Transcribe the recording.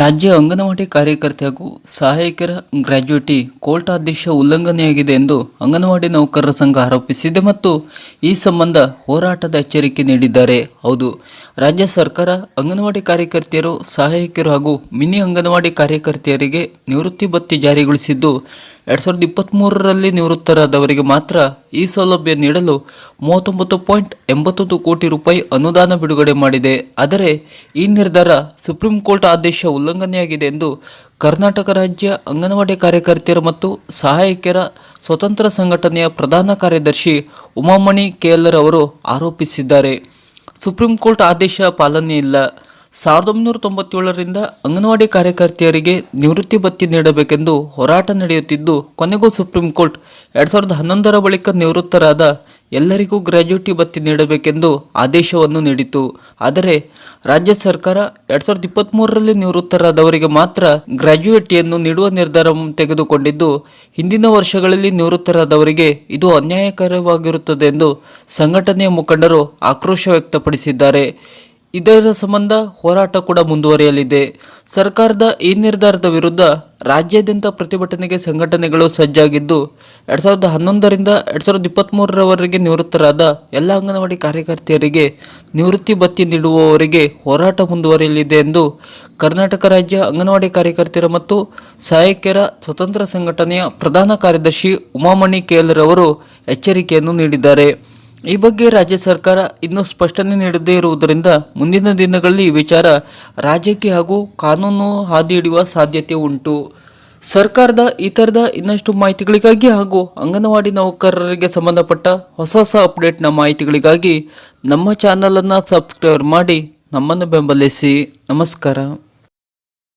ರಾಜ್ಯ ಅಂಗನವಾಡಿ ಕಾರ್ಯಕರ್ತೆ ಹಾಗೂ ಸಹಾಯಕರ ಗ್ರ್ಯಾಜ್ಯುಟಿ ಕೋರ್ಟ್ ಆದೇಶ ಉಲ್ಲಂಘನೆಯಾಗಿದೆ ಎಂದು ಅಂಗನವಾಡಿ ನೌಕರರ ಸಂಘ ಆರೋಪಿಸಿದೆ ಮತ್ತು ಈ ಸಂಬಂಧ ಹೋರಾಟದ ಎಚ್ಚರಿಕೆ ನೀಡಿದ್ದಾರೆ. ಹೌದು, ರಾಜ್ಯ ಸರ್ಕಾರ ಅಂಗನವಾಡಿ ಕಾರ್ಯಕರ್ತೆಯರು ಸಹಾಯಕರು ಹಾಗೂ ಮಿನಿ ಅಂಗನವಾಡಿ ಕಾರ್ಯಕರ್ತೆಯರಿಗೆ ನಿವೃತ್ತಿ ಭತ್ಯೆ ಜಾರಿಗೊಳಿಸಿದ್ದು ಎರಡ್ ಸಾವಿರದ ಇಪ್ಪತ್ತ್ಮೂರರಲ್ಲಿ ನಿವೃತ್ತರಾದವರಿಗೆ ಮಾತ್ರ ಈ ಸೌಲಭ್ಯ ನೀಡಲು ಮೂವತ್ತೊಂಬತ್ತು ಪಾಯಿಂಟ್ ಎಂಬತ್ತೊಂದು ಕೋಟಿ ರೂಪಾಯಿ ಅನುದಾನ ಬಿಡುಗಡೆ ಮಾಡಿದೆ. ಆದರೆ, ಈ ನಿರ್ಧಾರ ಸುಪ್ರೀಂ ಕೋರ್ಟ್ ಆದೇಶ ಉಲ್ಲಂಘನೆಯಾಗಿದೆ ಎಂದು ಕರ್ನಾಟಕ ರಾಜ್ಯ ಅಂಗನವಾಡಿ ಕಾರ್ಯಕರ್ತೆಯರ ಮತ್ತು ಸಹಾಯಕಿಯರ ಸ್ವತಂತ್ರ ಸಂಘಟನೆಯ ಪ್ರಧಾನ ಕಾರ್ಯದರ್ಶಿ ಉಮಾಮಣಿ ಕೆಎಲ್ಆರ್ ಅವರು ಆರೋಪಿಸಿದ್ದಾರೆ. ಸುಪ್ರೀಂ ಕೋರ್ಟ್ ಆದೇಶ ಪಾಲನೆ ಇಲ್ಲ. ಸಾವಿರದ ಒಂಬೈನೂರ ತೊಂಬತ್ತೇಳರಿಂದ ಅಂಗನವಾಡಿ ಕಾರ್ಯಕರ್ತೆಯರಿಗೆ ನಿವೃತ್ತಿ ಭತ್ತಿ ನೀಡಬೇಕೆಂದು ಹೋರಾಟ ನಡೆಯುತ್ತಿದ್ದು, ಕೊನೆಗೂ ಸುಪ್ರೀಂ ಕೋರ್ಟ್ ಎರಡ್ ಸಾವಿರದ ಹನ್ನೊಂದರ ಬಳಿಕ ನಿವೃತ್ತರಾದ ಎಲ್ಲರಿಗೂ ಗ್ರ್ಯಾಜುಯಿಟಿ ಭತ್ತಿ ನೀಡಬೇಕೆಂದು ಆದೇಶವನ್ನು ನೀಡಿತು ಆದರೆ, ರಾಜ್ಯ ಸರ್ಕಾರ ಎರಡ್ ಸಾವಿರದ ಇಪ್ಪತ್ತ್ಮೂರರಲ್ಲಿ ನಿವೃತ್ತರಾದವರಿಗೆ ಮಾತ್ರ ಗ್ರಾಜ್ಯುಯೇಟಿಯನ್ನು ನೀಡುವ ನಿರ್ಧಾರ ತೆಗೆದುಕೊಂಡಿದ್ದು, ಹಿಂದಿನ ವರ್ಷಗಳಲ್ಲಿ ನಿವೃತ್ತರಾದವರಿಗೆ ಇದು ಅನ್ಯಾಯಕರವಾಗಿರುತ್ತದೆ ಎಂದು ಸಂಘಟನೆಯ ಮುಖಂಡರು ಆಕ್ರೋಶ ವ್ಯಕ್ತಪಡಿಸಿದ್ದಾರೆ. ಇದರ ಸಂಬಂಧ ಹೋರಾಟ ಕೂಡ ಮುಂದುವರಿಯಲಿದೆ. ಸರ್ಕಾರದ ಈ ನಿರ್ಧಾರದ ವಿರುದ್ಧ ರಾಜ್ಯಾದ್ಯಂತ ಪ್ರತಿಭಟನೆಗೆ ಸಂಘಟನೆಗಳು ಸಜ್ಜಾಗಿದ್ದು, ಎರಡ್ ಸಾವಿರದ ಹನ್ನೊಂದರಿಂದ ಎರಡ್ ಸಾವಿರದ ಇಪ್ಪತ್ತ್ಮೂರರವರೆಗೆ ನಿವೃತ್ತರಾದ ಎಲ್ಲ ಅಂಗನವಾಡಿ ಕಾರ್ಯಕರ್ತೆಯರಿಗೆ ನಿವೃತ್ತಿ ಭತ್ಯೆ ನೀಡುವವರೆಗೆ ಹೋರಾಟ ಮುಂದುವರಿಯಲಿದೆ ಎಂದು ಕರ್ನಾಟಕ ರಾಜ್ಯ ಅಂಗನವಾಡಿ ಕಾರ್ಯಕರ್ತೆಯರ ಮತ್ತು ಸಹಾಯಕಿಯರ ಸ್ವತಂತ್ರ ಸಂಘಟನೆಯ ಪ್ರಧಾನ ಕಾರ್ಯದರ್ಶಿ ಉಮಾಮಣಿ ಕೇಲರವರು ಎಚ್ಚರಿಕೆಯನ್ನು ನೀಡಿದ್ದಾರೆ. ಈ ಬಗ್ಗೆ ರಾಜ್ಯ ಸರ್ಕಾರ ಇನ್ನೂ ಸ್ಪಷ್ಟನೆ ನೀಡದೇ ಇರುವುದರಿಂದ ಮುಂದಿನ ದಿನಗಳಲ್ಲಿ ಈ ವಿಚಾರ ರಾಜ್ಯಕ್ಕೆ ಹಾಗೂ ಕಾನೂನು ಹಾದಿ ಹಿಡಿಯುವ ಸಾಧ್ಯತೆ ಉಂಟು. ಸರ್ಕಾರದ ಈ ಥರದ ಇನ್ನಷ್ಟು ಮಾಹಿತಿಗಳಿಗಾಗಿ ಹಾಗೂ ಅಂಗನವಾಡಿ ನೌಕರರಿಗೆ ಸಂಬಂಧಪಟ್ಟ ಹೊಸ ಹೊಸ ಅಪ್ಡೇಟ್ನ ಮಾಹಿತಿಗಳಿಗಾಗಿ ನಮ್ಮ ಚಾನಲನ್ನು ಸಬ್ಸ್ಕ್ರೈಬ್ ಮಾಡಿ ನಮ್ಮನ್ನು ಬೆಂಬಲಿಸಿ. ನಮಸ್ಕಾರ.